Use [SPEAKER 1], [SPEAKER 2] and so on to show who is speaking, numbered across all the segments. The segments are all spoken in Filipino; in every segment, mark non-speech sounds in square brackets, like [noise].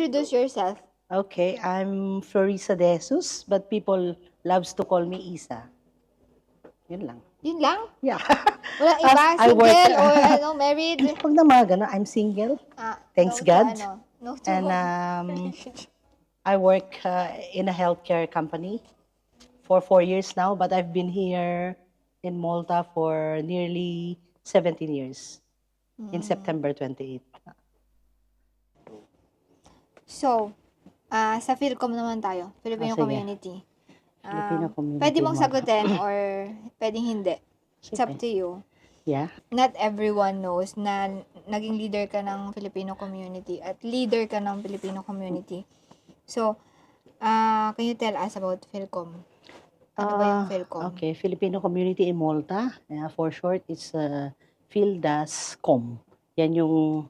[SPEAKER 1] introduce yourself?
[SPEAKER 2] Okay, I'm Florisa De Jesus, but people loves to call me Isa. Yun lang.
[SPEAKER 1] Yun lang?
[SPEAKER 2] Yeah. [laughs]
[SPEAKER 1] Wala iba?
[SPEAKER 2] I work-
[SPEAKER 1] Single or [laughs] ano, married?
[SPEAKER 2] Pag na mga ganun, I'm single.
[SPEAKER 1] Ah,
[SPEAKER 2] Thanks
[SPEAKER 1] no
[SPEAKER 2] God.
[SPEAKER 1] ano, no to
[SPEAKER 2] And um, [laughs] I work uh, in a healthcare company for four years now, but I've been here in Malta for nearly 17 years.
[SPEAKER 1] Mm.
[SPEAKER 2] In September 28.
[SPEAKER 1] So, ah sa Philcom naman tayo, Filipino
[SPEAKER 2] Ah, sige.
[SPEAKER 1] community.
[SPEAKER 2] Filipino community
[SPEAKER 1] Pwede mong
[SPEAKER 2] mo.
[SPEAKER 1] sagutin [laughs] or pwedeng hindi. It's up to you.
[SPEAKER 2] Yeah.
[SPEAKER 1] Not everyone knows na naging leader ka ng Filipino community at leader ka ng Filipino community. So, ah can you tell us about Philcom? Ano ba yung
[SPEAKER 2] Ah,
[SPEAKER 1] Philcom?
[SPEAKER 2] Okay, Filipino Community in Malta. Uh, for short, it's uh, PhilDAS.com. Yan yung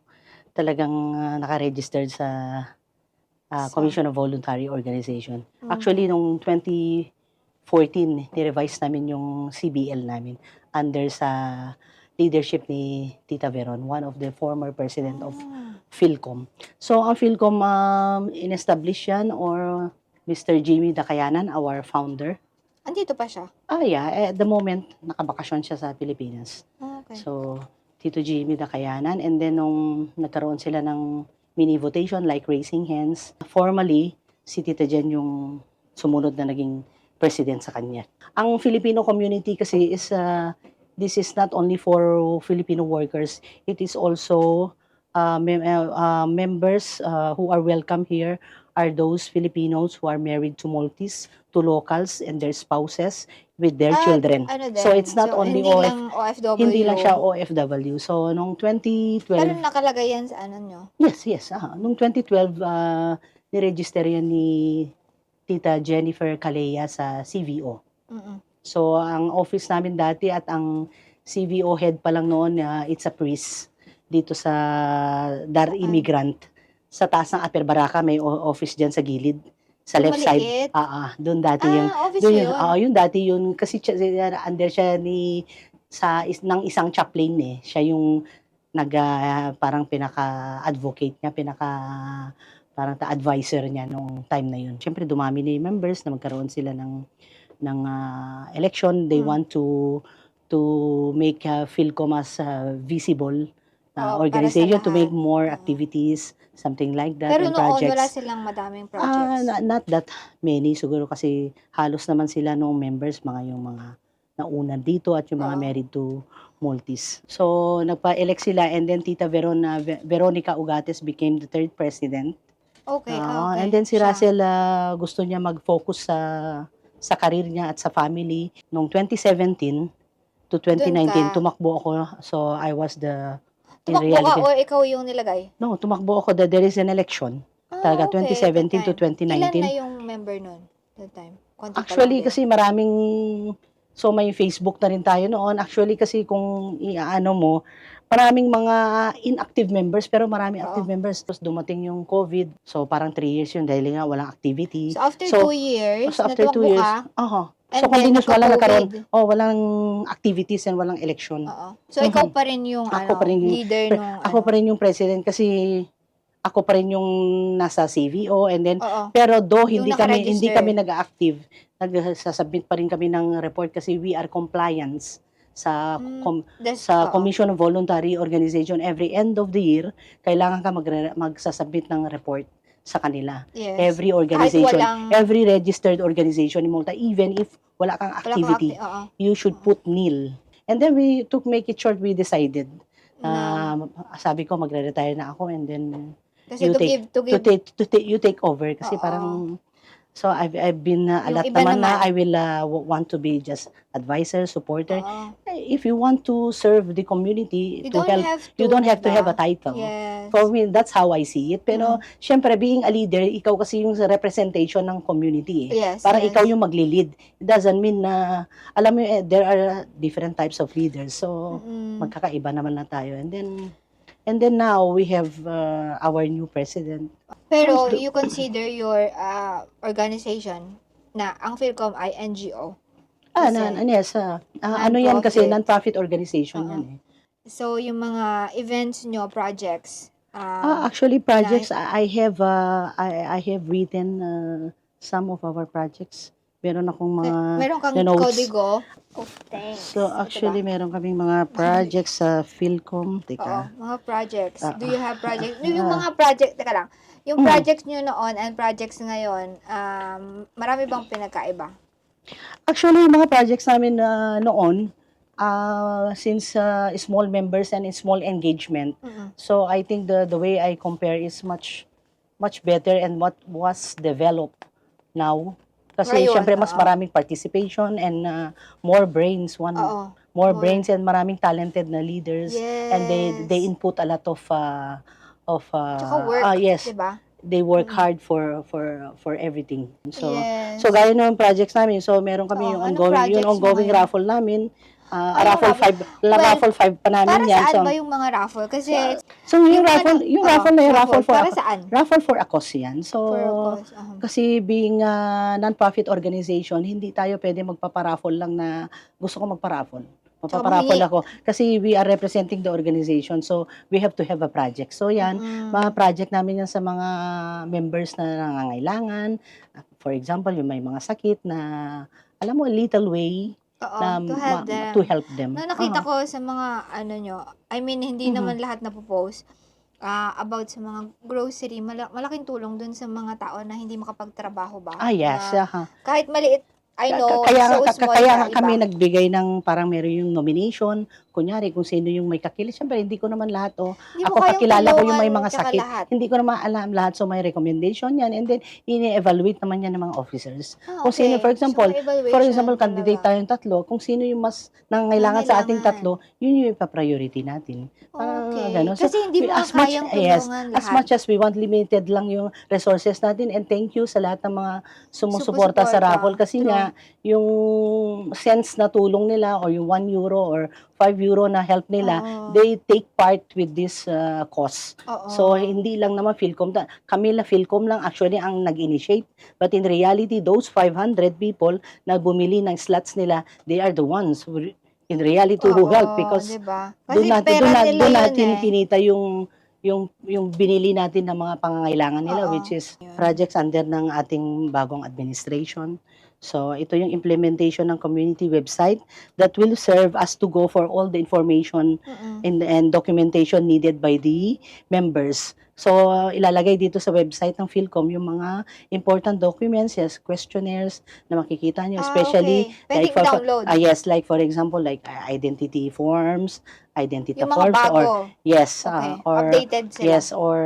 [SPEAKER 2] talagang uh, nakaregistered sa uh, Commission of Voluntary Organization.
[SPEAKER 1] Mm.
[SPEAKER 2] Actually, nung 2014, ni-revise namin yung CBL namin under sa leadership ni Tita Veron, one of the former president of
[SPEAKER 1] Ah,
[SPEAKER 2] Philcom. So, ang Philcom, um, in-establish yan or Mr. Jimmy Dakayanan, our founder.
[SPEAKER 1] andito pa siya.
[SPEAKER 2] Ah, yeah. At the moment, nakabakasyon siya sa Pilipinas.
[SPEAKER 1] Ah, Okay.
[SPEAKER 2] So, Tito Jimmy Dakayanan. And then, nung nagkaroon sila ng mini votation, like raising hands, formally, si Tita Jen yung sumunod na naging president sa kanya. Ang Filipino community kasi is, uh, this is not only for Filipino workers, it is also uh, mem- uh, uh, members uh, who are welcome here are those Filipinos who are married to Maltese, to locals and their spouses with their
[SPEAKER 1] Ah,
[SPEAKER 2] children.
[SPEAKER 1] Ano din?
[SPEAKER 2] So, it's not only
[SPEAKER 1] hindi
[SPEAKER 2] OF
[SPEAKER 1] lang OFW.
[SPEAKER 2] hindi lang siya OFW. So, nung 2012,
[SPEAKER 1] Pero nakalagay yan sa ano nyo.
[SPEAKER 2] yes, yes. Ah, nung 2012, ah, niregister yan ni Tita Jennifer Calea sa CVO.
[SPEAKER 1] Mm-mm.
[SPEAKER 2] So, ang office namin dati at ang CVO head pa lang noon, ah, it's a priest dito sa Dar? Immigrant. Sa taas ng Upper Baraka, may office dyan sa gilid. Sa
[SPEAKER 1] Yung
[SPEAKER 2] left side. Ah, ah, doon dati yung
[SPEAKER 1] Ah, office
[SPEAKER 2] doon
[SPEAKER 1] yun.
[SPEAKER 2] yun, ah, yun dati yun kasi siya, under siya ni sa is, ng isang chaplain eh. Siya yung nag ah, parang pinaka-advocate niya, pinaka parang ta advisor niya nung time na yun. Siyempre dumami na yung members na magkaroon sila ng ng ah, election. They
[SPEAKER 1] Mm.
[SPEAKER 2] want to to make uh, Philcom as ah, visible na
[SPEAKER 1] Oo, para sa
[SPEAKER 2] organization to
[SPEAKER 1] lahat.
[SPEAKER 2] make more
[SPEAKER 1] Oo.
[SPEAKER 2] activities, something like that
[SPEAKER 1] Pero
[SPEAKER 2] and
[SPEAKER 1] noon,
[SPEAKER 2] projects.
[SPEAKER 1] wala silang madaming
[SPEAKER 2] Ah,
[SPEAKER 1] projects.
[SPEAKER 2] na- not that many siguro kasi halos naman sila noong members mga yung mga nauna dito at yung mga
[SPEAKER 1] Oo.
[SPEAKER 2] married to Maltese. So nagpa-elect sila and then Tita Verona Ve- Veronica Ugates became the third president.
[SPEAKER 1] okay,
[SPEAKER 2] Ah,
[SPEAKER 1] okay.
[SPEAKER 2] And then si
[SPEAKER 1] Siya.
[SPEAKER 2] Russell ah, gusto niya mag-focus sa sa career niya at sa family. Noong 2017 to 2019
[SPEAKER 1] ka.
[SPEAKER 2] tumakbo ako. So I was the
[SPEAKER 1] Tumakbo ka
[SPEAKER 2] reality.
[SPEAKER 1] or ikaw yung nilagay?
[SPEAKER 2] No, tumakbo ako. The, there is an election.
[SPEAKER 1] Ah,
[SPEAKER 2] Talaga,
[SPEAKER 1] okay,
[SPEAKER 2] 2017 to
[SPEAKER 1] that time.
[SPEAKER 2] 2019.
[SPEAKER 1] Ilan na yung member nun? That time? Konti pa
[SPEAKER 2] Actually,
[SPEAKER 1] lang din.
[SPEAKER 2] kasi maraming, so may Facebook na rin tayo noon. Actually, kasi kung iaano mo, maraming mga inactive members, pero maraming
[SPEAKER 1] Oo.
[SPEAKER 2] active members. Tapos dumating yung COVID. So, parang 3 years yun dahil nga walang activity.
[SPEAKER 1] So, after
[SPEAKER 2] So,
[SPEAKER 1] two years,
[SPEAKER 2] so, after two
[SPEAKER 1] natumakbo
[SPEAKER 2] years,
[SPEAKER 1] ka,
[SPEAKER 2] Aha.
[SPEAKER 1] And
[SPEAKER 2] So,
[SPEAKER 1] then
[SPEAKER 2] continuous, wala nagkaroon.
[SPEAKER 1] nagka-COVID.
[SPEAKER 2] Oh, walang activities and walang election.
[SPEAKER 1] Oo. So, ikaw
[SPEAKER 2] Mhm.
[SPEAKER 1] pa rin yung
[SPEAKER 2] Ako
[SPEAKER 1] ano,
[SPEAKER 2] pa rin yung-
[SPEAKER 1] leader nung
[SPEAKER 2] Ako pa rin yung president kasi ako pa rin yung nasa CVO and then
[SPEAKER 1] Oo.
[SPEAKER 2] pero do hindi kami hindi kami nag-active. Nagsasubmit pa rin kami ng report kasi we are compliance sa
[SPEAKER 1] Mm,
[SPEAKER 2] com- sa
[SPEAKER 1] oo.
[SPEAKER 2] Commission of Voluntary Organization every end of the year kailangan ka magre- magsasubmit ng report sa kanila.
[SPEAKER 1] Yes.
[SPEAKER 2] Every organization,
[SPEAKER 1] walang-
[SPEAKER 2] every registered organization in Malta even if wala kang
[SPEAKER 1] Wala kang
[SPEAKER 2] activity,
[SPEAKER 1] acti- oo.
[SPEAKER 2] you should put nil. And then we took make it short we decided
[SPEAKER 1] na
[SPEAKER 2] sabi ko magre-retire na ako and then
[SPEAKER 1] kasi
[SPEAKER 2] you
[SPEAKER 1] to
[SPEAKER 2] take-
[SPEAKER 1] give, to
[SPEAKER 2] to
[SPEAKER 1] give,
[SPEAKER 2] take to take you take over kasi
[SPEAKER 1] Oo.
[SPEAKER 2] parang so I've I've been uh, a
[SPEAKER 1] Yung
[SPEAKER 2] lot
[SPEAKER 1] iba
[SPEAKER 2] naman, na
[SPEAKER 1] naman.
[SPEAKER 2] I will uh, w- want to be just advisor, supporter.
[SPEAKER 1] oo.
[SPEAKER 2] If you want to serve the community
[SPEAKER 1] You
[SPEAKER 2] to
[SPEAKER 1] don't
[SPEAKER 2] help,
[SPEAKER 1] have to,
[SPEAKER 2] you don't have to
[SPEAKER 1] diba?
[SPEAKER 2] have a title.
[SPEAKER 1] Yes.
[SPEAKER 2] For me, that's how I see it. Pero,
[SPEAKER 1] Mm.
[SPEAKER 2] syempre, being a leader, ikaw kasi yung representation ng community eh.
[SPEAKER 1] yes.
[SPEAKER 2] Parang
[SPEAKER 1] yes.
[SPEAKER 2] ikaw yung magli-lead. It doesn't mean na, alam mo, eh, there are different types of leaders. So,
[SPEAKER 1] Mm-mm.
[SPEAKER 2] magkakaiba naman lang tayo. And then, and then now, we have uh, our new president.
[SPEAKER 1] Pero you consider your uh, organization na ang Philcom ay NGO.
[SPEAKER 2] Ah, na, ano, yes, ah, ah, ano yan kasi,
[SPEAKER 1] Non-profit.
[SPEAKER 2] non-profit organization
[SPEAKER 1] Oo.
[SPEAKER 2] yan eh.
[SPEAKER 1] So, yung mga events nyo, projects,
[SPEAKER 2] Ah,
[SPEAKER 1] Um,
[SPEAKER 2] actually, projects I I have uh, I I have written uh, some of our projects. Meron akong mga
[SPEAKER 1] meron kang
[SPEAKER 2] notes.
[SPEAKER 1] kodigo. Oh, thanks.
[SPEAKER 2] So actually meron kaming mga projects sa Philcom.
[SPEAKER 1] Oo,
[SPEAKER 2] Teka.
[SPEAKER 1] mga projects.
[SPEAKER 2] Ah,
[SPEAKER 1] Do you have projects? yung
[SPEAKER 2] ah.
[SPEAKER 1] mga project, teka lang, yung
[SPEAKER 2] Mm.
[SPEAKER 1] projects nyo noon and projects ngayon, um, marami bang pinagkaiba?
[SPEAKER 2] Actually, yung mga projects namin na noon, uh, since uh, small members and small engagement,
[SPEAKER 1] Mm-mm.
[SPEAKER 2] so I think the the way I compare is much much better and what was developed now. Kasi
[SPEAKER 1] Ngayon,
[SPEAKER 2] syempre mas
[SPEAKER 1] oo.
[SPEAKER 2] maraming participation and uh, more brains, one
[SPEAKER 1] Oo.
[SPEAKER 2] more
[SPEAKER 1] more.
[SPEAKER 2] brains and maraming talented na leaders
[SPEAKER 1] Yes.
[SPEAKER 2] and they they input a lot of uh, of uh,
[SPEAKER 1] Tsaka work,
[SPEAKER 2] ah, yes,
[SPEAKER 1] diba?
[SPEAKER 2] they work
[SPEAKER 1] Mm.
[SPEAKER 2] hard for for for everything. So
[SPEAKER 1] yes.
[SPEAKER 2] So gaya ng projects namin, so meron kami
[SPEAKER 1] Oo,
[SPEAKER 2] yung
[SPEAKER 1] anong
[SPEAKER 2] ongoing, yung
[SPEAKER 1] projects mo
[SPEAKER 2] ongoing
[SPEAKER 1] ngayon?
[SPEAKER 2] raffle namin. Ah,
[SPEAKER 1] Ay, yung
[SPEAKER 2] raffle
[SPEAKER 1] raffle.
[SPEAKER 2] 5, la
[SPEAKER 1] Well,
[SPEAKER 2] raffle 5 pa namin
[SPEAKER 1] para
[SPEAKER 2] yan.
[SPEAKER 1] saan
[SPEAKER 2] So,
[SPEAKER 1] ba yung mga raffle? Kasi,
[SPEAKER 2] so yung,
[SPEAKER 1] mga
[SPEAKER 2] raffle, yung
[SPEAKER 1] oo,
[SPEAKER 2] raffle na yung raffle for
[SPEAKER 1] Para saan?
[SPEAKER 2] raffle for ACOS yan. So,
[SPEAKER 1] cause, uh-huh.
[SPEAKER 2] kasi being a non-profit organization, hindi tayo pwede magpaparaffle lang na gusto ko magparaffle. Magpaparaffle
[SPEAKER 1] mahingi.
[SPEAKER 2] ako. Kasi we are representing the organization. So, we have to have a project. So, yan.
[SPEAKER 1] Mm.
[SPEAKER 2] Mga project namin yan sa mga members na nangangailangan. For example, yung may mga sakit na, alam mo, little way
[SPEAKER 1] Oo,
[SPEAKER 2] na
[SPEAKER 1] to help them.
[SPEAKER 2] to help them.
[SPEAKER 1] Na nakita ko sa mga ano nyo, I mean, hindi
[SPEAKER 2] Mhm.
[SPEAKER 1] naman lahat na post ah, about sa mga grocery, mala- malaking tulong dun sa mga tao na hindi makapagtrabaho ba?
[SPEAKER 2] Ah, yes.
[SPEAKER 1] Na
[SPEAKER 2] aha.
[SPEAKER 1] kahit maliit, I know,
[SPEAKER 2] kaya,
[SPEAKER 1] so
[SPEAKER 2] ka-
[SPEAKER 1] small
[SPEAKER 2] kaya
[SPEAKER 1] na
[SPEAKER 2] kami
[SPEAKER 1] iba.
[SPEAKER 2] nagbigay ng parang meron yung nomination. Kunyari, kung sino yung may kakilala. Siyempre, hindi ko naman lahat. Oh,
[SPEAKER 1] Hindi
[SPEAKER 2] ako kakilala ko yung may mga sakit.
[SPEAKER 1] Lahat.
[SPEAKER 2] Hindi ko naman alam lahat. So, may recommendation yan. And then, ini-evaluate naman yan ng mga officers.
[SPEAKER 1] Ah,
[SPEAKER 2] Kung sino,
[SPEAKER 1] okay.
[SPEAKER 2] for example,
[SPEAKER 1] So,
[SPEAKER 2] For example, candidate
[SPEAKER 1] talaga.
[SPEAKER 2] tayong tatlo. Kung sino yung mas nangangailangan sa ating tatlo, yun yung ipa-priority natin. Parang
[SPEAKER 1] Okay.
[SPEAKER 2] gano'n. So,
[SPEAKER 1] Kasi hindi mo
[SPEAKER 2] as much- yes,
[SPEAKER 1] tulungan lahat.
[SPEAKER 2] As much as we want, limited lang yung resources natin. And thank you sa lahat ng mga sumusuporta sa raffle. Kasi
[SPEAKER 1] True.
[SPEAKER 2] nga, yung cents na tulong nila or yung 1 euro or 5 euro na help nila,
[SPEAKER 1] Oo.
[SPEAKER 2] they take part with this uh, cause.
[SPEAKER 1] Oo.
[SPEAKER 2] So, hindi lang naman Philcom. ta- Kami lang, Philcom lang actually ang nag-initiate. But in reality, those 500 people na bumili ng slots nila, they are the ones who, re- in reality who
[SPEAKER 1] Oo,
[SPEAKER 2] help because
[SPEAKER 1] diba?
[SPEAKER 2] doon natin,
[SPEAKER 1] pera
[SPEAKER 2] doon, na-
[SPEAKER 1] nila
[SPEAKER 2] doon
[SPEAKER 1] yun
[SPEAKER 2] natin
[SPEAKER 1] eh.
[SPEAKER 2] kinita yung yung yung binili natin ng mga pangangailangan nila
[SPEAKER 1] Oo.
[SPEAKER 2] which is
[SPEAKER 1] Yun.
[SPEAKER 2] projects under ng ating bagong administration. So ito yung implementation ng community website that will serve us to go for all the information
[SPEAKER 1] Mm-mm.
[SPEAKER 2] and, and documentation needed by the members. So, uh, ilalagay dito sa website ng Philcom yung mga important documents, yes, questionnaires na makikita nyo,
[SPEAKER 1] Ah,
[SPEAKER 2] especially
[SPEAKER 1] okay. Pwede
[SPEAKER 2] like for,
[SPEAKER 1] download.
[SPEAKER 2] ah, yes, like for example, like uh, identity forms, identity
[SPEAKER 1] yung
[SPEAKER 2] forms,
[SPEAKER 1] bago.
[SPEAKER 2] or yes,
[SPEAKER 1] okay.
[SPEAKER 2] uh, or
[SPEAKER 1] Updated sila.
[SPEAKER 2] yes, or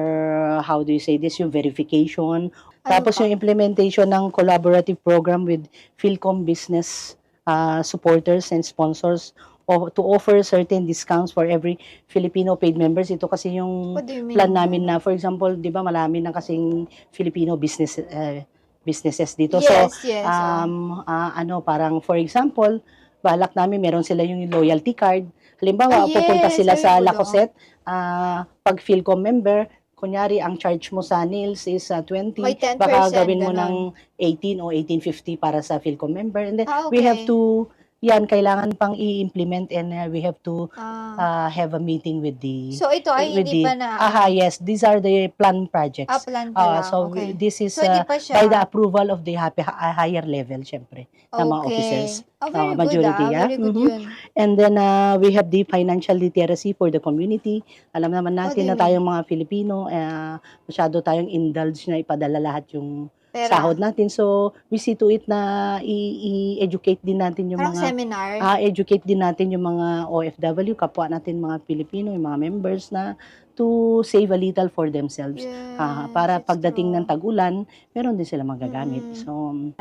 [SPEAKER 2] how do you say this, yung verification.
[SPEAKER 1] Ano
[SPEAKER 2] Tapos yung implementation ng collaborative program with Philcom business uh, supporters and sponsors o to offer certain discounts for every Filipino paid members. Ito kasi yung plan namin na, for example, di ba marami na kasing Filipino business uh, businesses dito.
[SPEAKER 1] yes,
[SPEAKER 2] so,
[SPEAKER 1] yes.
[SPEAKER 2] um, ah, ano, parang for example, balak namin meron sila yung loyalty card. Halimbawa,
[SPEAKER 1] Ah,
[SPEAKER 2] pupunta
[SPEAKER 1] yes,
[SPEAKER 2] sila
[SPEAKER 1] very
[SPEAKER 2] sa Lacoset, ah, pag Philcom member, kunyari, ang charge mo sa nails is ah, 20,
[SPEAKER 1] May 10%,
[SPEAKER 2] baka gawin mo
[SPEAKER 1] ganon.
[SPEAKER 2] ng 18 o 1850 para sa Philcom member. And then,
[SPEAKER 1] Ah,
[SPEAKER 2] we have
[SPEAKER 1] okay.
[SPEAKER 2] to, yan, kailangan pang i-implement and ah, we have to
[SPEAKER 1] Ah.
[SPEAKER 2] ah, have a meeting with the,
[SPEAKER 1] so, ito ay
[SPEAKER 2] with
[SPEAKER 1] hindi
[SPEAKER 2] the,
[SPEAKER 1] pa na,
[SPEAKER 2] aha, yes, these are the plan projects.
[SPEAKER 1] ah, plan pa
[SPEAKER 2] Ah,
[SPEAKER 1] lang.
[SPEAKER 2] so,
[SPEAKER 1] okay.
[SPEAKER 2] this is
[SPEAKER 1] so, hindi
[SPEAKER 2] ah,
[SPEAKER 1] pa siya.
[SPEAKER 2] by the approval of the happy, hi- higher level, syempre, ng mga officers.
[SPEAKER 1] Oh, very
[SPEAKER 2] Ah, majority,
[SPEAKER 1] good, ah.
[SPEAKER 2] yeah.
[SPEAKER 1] Very good
[SPEAKER 2] Mhm.
[SPEAKER 1] yun.
[SPEAKER 2] And then, uh, we have the financial literacy for the community. Alam naman
[SPEAKER 1] do
[SPEAKER 2] natin
[SPEAKER 1] you
[SPEAKER 2] na tayong mga Filipino, uh, masyado tayong indulge na ipadala lahat yung
[SPEAKER 1] Pera.
[SPEAKER 2] sahod natin. So, we see to it na i-educate din natin yung
[SPEAKER 1] Parang
[SPEAKER 2] mga
[SPEAKER 1] seminar.
[SPEAKER 2] ah, educate din natin yung mga OFW, kapwa natin mga Pilipino, yung mga members na to save a little for themselves.
[SPEAKER 1] yes,
[SPEAKER 2] Ah, para pagdating
[SPEAKER 1] true.
[SPEAKER 2] ng tag-ulan, meron din sila magagamit.
[SPEAKER 1] Mm.
[SPEAKER 2] So,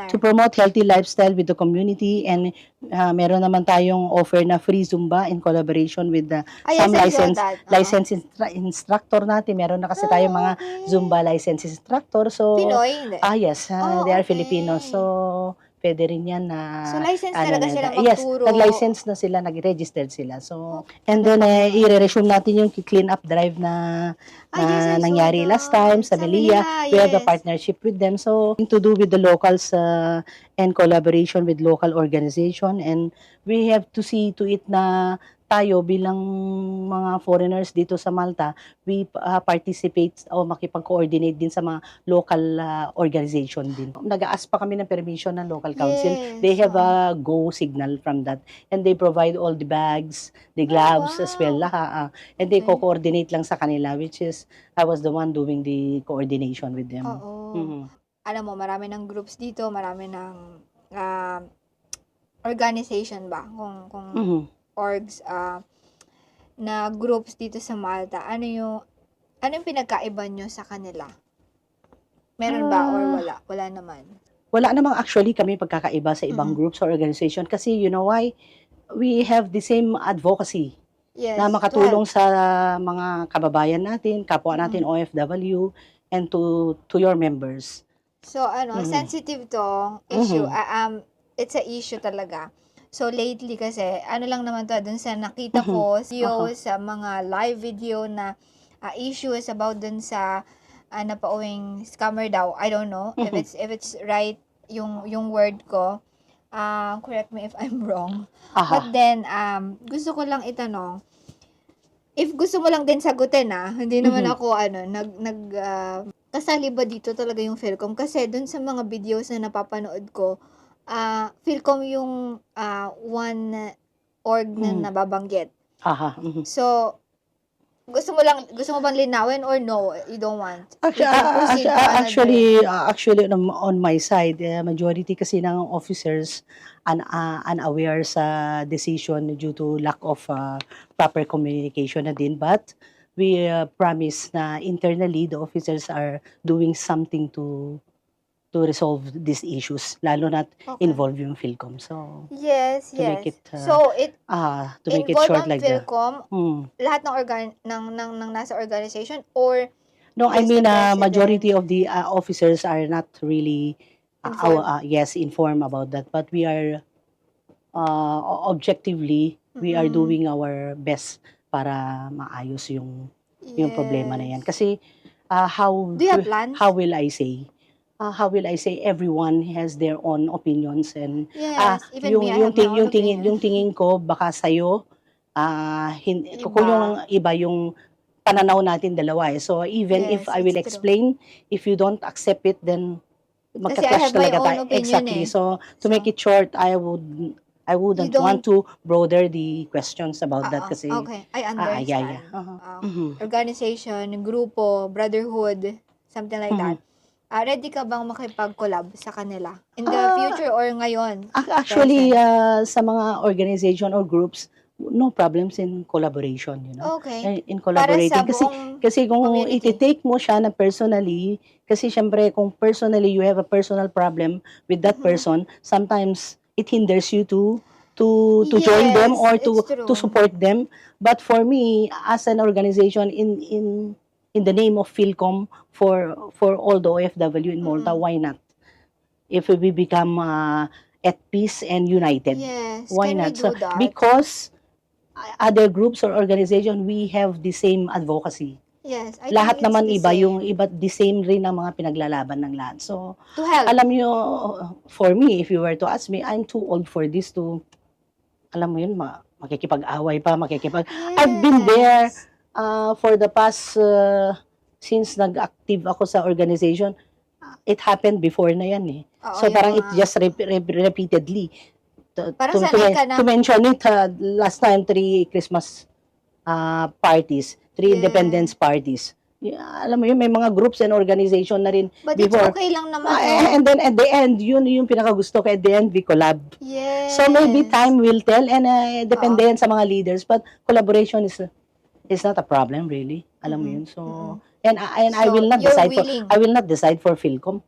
[SPEAKER 2] to promote healthy lifestyle with the community and ah, meron naman tayong offer na free Zumba in collaboration with the
[SPEAKER 1] Ah, yes,
[SPEAKER 2] some
[SPEAKER 1] saw
[SPEAKER 2] license-
[SPEAKER 1] that. Ah.
[SPEAKER 2] license instra- instructor natin. Meron na kasi tayong mga
[SPEAKER 1] Ah, okay.
[SPEAKER 2] Zumba license instructor. So,
[SPEAKER 1] Pinoy?
[SPEAKER 2] Ah yes,
[SPEAKER 1] Oh,
[SPEAKER 2] ah, they are
[SPEAKER 1] okay.
[SPEAKER 2] Filipinos. So, pwede rin yan na
[SPEAKER 1] so, license
[SPEAKER 2] ano
[SPEAKER 1] talaga
[SPEAKER 2] na-
[SPEAKER 1] sila
[SPEAKER 2] Yes,
[SPEAKER 1] magturo.
[SPEAKER 2] nag-license na sila, nag-registered sila. So, and then eh, i-resume natin yung clean up drive na,
[SPEAKER 1] Ah, yes,
[SPEAKER 2] na
[SPEAKER 1] saw
[SPEAKER 2] nangyari
[SPEAKER 1] that.
[SPEAKER 2] last time sa Melia. We have a
[SPEAKER 1] yes.
[SPEAKER 2] partnership with them. So, to do with the locals uh, and collaboration with local organization and we have to see to it na tayo bilang mga foreigners dito sa Malta, we uh, participate o makipag-coordinate din sa mga local uh, organization din. Nag-ask pa kami ng permission ng local council.
[SPEAKER 1] Yes,
[SPEAKER 2] They have a go signal from that. And they provide all the bags, the gloves as well.
[SPEAKER 1] wow.
[SPEAKER 2] Laha, ah. and they
[SPEAKER 1] Okay.
[SPEAKER 2] co-coordinate lang sa kanila, which is, I was the one doing the coordination with them.
[SPEAKER 1] Oo.
[SPEAKER 2] Mhm.
[SPEAKER 1] Alam mo, marami ng groups dito, marami ng ah, organization ba? Kung, kung
[SPEAKER 2] Mhm.
[SPEAKER 1] Orgs ah, na groups dito sa Malta. Ano yung ano yung pinagkaiba nyo sa kanila? Meron ba or
[SPEAKER 2] Ah.
[SPEAKER 1] wala? Wala naman.
[SPEAKER 2] Wala namang actually kami pagkakaiba sa ibang
[SPEAKER 1] Mhm.
[SPEAKER 2] groups or organization kasi you know why? We have the same advocacy
[SPEAKER 1] Yes.
[SPEAKER 2] na makatulong sa mga kababayan natin, kapwa natin OFW, and to to your members.
[SPEAKER 1] So, ano,
[SPEAKER 2] Mhm.
[SPEAKER 1] sensitive tong issue.
[SPEAKER 2] Mhm.
[SPEAKER 1] Ah, um, it's a issue talaga. So, lately kasi, ano lang naman to, dun sa nakita
[SPEAKER 2] Mhm.
[SPEAKER 1] ko, video,
[SPEAKER 2] Aha.
[SPEAKER 1] sa mga live video na ah, issues about dun sa uh, napauwing scammer daw. I don't know if
[SPEAKER 2] Mhm.
[SPEAKER 1] it's if it's right yung yung word ko. Ah, correct me if I'm wrong.
[SPEAKER 2] Aha.
[SPEAKER 1] But then, um, gusto ko lang itanong, if gusto mo lang din sagutin ah, hindi naman
[SPEAKER 2] Mhm.
[SPEAKER 1] ako ano, nag, nag, ah, kasali ba dito talaga yung Philcom? Kasi dun sa mga videos na napapanood ko, ah, Philcom yung ah, one org na
[SPEAKER 2] Mhm.
[SPEAKER 1] nababanggit.
[SPEAKER 2] Aha. mhm.
[SPEAKER 1] So, gusto mo lang, gusto mo bang linawin or no, you don't want?
[SPEAKER 2] Actu-
[SPEAKER 1] can
[SPEAKER 2] ah,
[SPEAKER 1] proceed to
[SPEAKER 2] actu-
[SPEAKER 1] another.
[SPEAKER 2] Actually, uh, actually on, on my side, uh, majority kasi ng officers un, uh, unaware sa decision due to lack of uh, proper communication na din. But we uh, promise na internally the officers are doing something to to resolve these issues, lalo na
[SPEAKER 1] Okay.
[SPEAKER 2] involve yung Philcom. So,
[SPEAKER 1] Yes,
[SPEAKER 2] to
[SPEAKER 1] yes.
[SPEAKER 2] make it, uh,
[SPEAKER 1] so, it
[SPEAKER 2] ah, to make it short like that.
[SPEAKER 1] Philcom,
[SPEAKER 2] Hmm.
[SPEAKER 1] lahat ng organ ng ng ng nasa organization or
[SPEAKER 2] No, I
[SPEAKER 1] Yes,
[SPEAKER 2] mean, uh, majority of the uh, officers are not really, uh,
[SPEAKER 1] Informed.
[SPEAKER 2] uh, yes, informed about that. But we are, uh, objectively, we are
[SPEAKER 1] Mm-mm.
[SPEAKER 2] doing our best para maayos yung yung problema na yan.
[SPEAKER 1] Yes.
[SPEAKER 2] Kasi, uh, how,
[SPEAKER 1] Do you have plans?
[SPEAKER 2] how will I say? Uh, how will I say? Everyone has their own opinions and
[SPEAKER 1] Yes,
[SPEAKER 2] ah,
[SPEAKER 1] even
[SPEAKER 2] yung
[SPEAKER 1] me, I
[SPEAKER 2] yung ting, yung tingin
[SPEAKER 1] opinion.
[SPEAKER 2] yung tingin ko baka sa ah hin,
[SPEAKER 1] Iba.
[SPEAKER 2] kung yung iba yung pananaw natin dalawa eh. So even if
[SPEAKER 1] Yes,
[SPEAKER 2] I will
[SPEAKER 1] true.
[SPEAKER 2] explain, if you don't accept it then magka-clash talaga tayo. Exactly.
[SPEAKER 1] eh.
[SPEAKER 2] So to make
[SPEAKER 1] So,
[SPEAKER 2] it short, I would I wouldn't want to broader the questions about that
[SPEAKER 1] Oo,
[SPEAKER 2] kasi
[SPEAKER 1] okay, I
[SPEAKER 2] ah,
[SPEAKER 1] understand.
[SPEAKER 2] yeah, yeah. Uh-huh.
[SPEAKER 1] Ah,
[SPEAKER 2] Mhm.
[SPEAKER 1] organization, grupo, brotherhood, something like that. Ah, ready ka bang makipag-collab sa kanila? In the
[SPEAKER 2] Ah.
[SPEAKER 1] future or ngayon?
[SPEAKER 2] Ac- Actually, uh, sa mga organization or groups, no problems in collaboration, you know.
[SPEAKER 1] Okay.
[SPEAKER 2] In- In
[SPEAKER 1] Para sa
[SPEAKER 2] collaborating. Kasi Kasi kung
[SPEAKER 1] community.
[SPEAKER 2] iti-take mo siya na personally, kasi syempre kung personally you have a personal problem with that
[SPEAKER 1] Mhm.
[SPEAKER 2] person, sometimes it hinders you to to to join them
[SPEAKER 1] Yes,
[SPEAKER 2] or to to support them. But for me, as an organization in in in the name of Philcom for for all the OFW in Malta,
[SPEAKER 1] Mhm.
[SPEAKER 2] why not? If we become uh, at peace and united,
[SPEAKER 1] Yes,
[SPEAKER 2] why
[SPEAKER 1] can
[SPEAKER 2] not?
[SPEAKER 1] we
[SPEAKER 2] So,
[SPEAKER 1] do that?
[SPEAKER 2] because uh, other groups or organization, we have the same advocacy
[SPEAKER 1] yes, I
[SPEAKER 2] lahat naman iba
[SPEAKER 1] same.
[SPEAKER 2] yung iba the same rin ang mga pinaglalaban ng lahat. So,
[SPEAKER 1] To help.
[SPEAKER 2] alam niyo for me if you were to ask me, I'm too old for this to alam mo yun, ma- makikipag-away pa, makikipag I've been there
[SPEAKER 1] Yes.
[SPEAKER 2] Uh, for the past uh, since nag-active ako sa organization. It happened before na yan eh.
[SPEAKER 1] Oo,
[SPEAKER 2] so parang it just rep- rep- repeatedly. To,
[SPEAKER 1] Parang
[SPEAKER 2] to,
[SPEAKER 1] ka na.
[SPEAKER 2] to mention it, uh, last time three Christmas uh, parties, three
[SPEAKER 1] Yeah.
[SPEAKER 2] independence parties. Yeah, alam mo yun, may mga groups and organization na rin.
[SPEAKER 1] But
[SPEAKER 2] before.
[SPEAKER 1] it's okay lang naman.
[SPEAKER 2] Ah,
[SPEAKER 1] oh.
[SPEAKER 2] and then at the end, yun yung pinakagusto ko. At the end, we collab.
[SPEAKER 1] Yes.
[SPEAKER 2] So maybe time will tell and uh, depende yan sa mga leaders. But collaboration is is not a problem really. Alam mo yun. So and I- and I will not
[SPEAKER 1] you're
[SPEAKER 2] decide for
[SPEAKER 1] willing.
[SPEAKER 2] I will not decide for Philcom.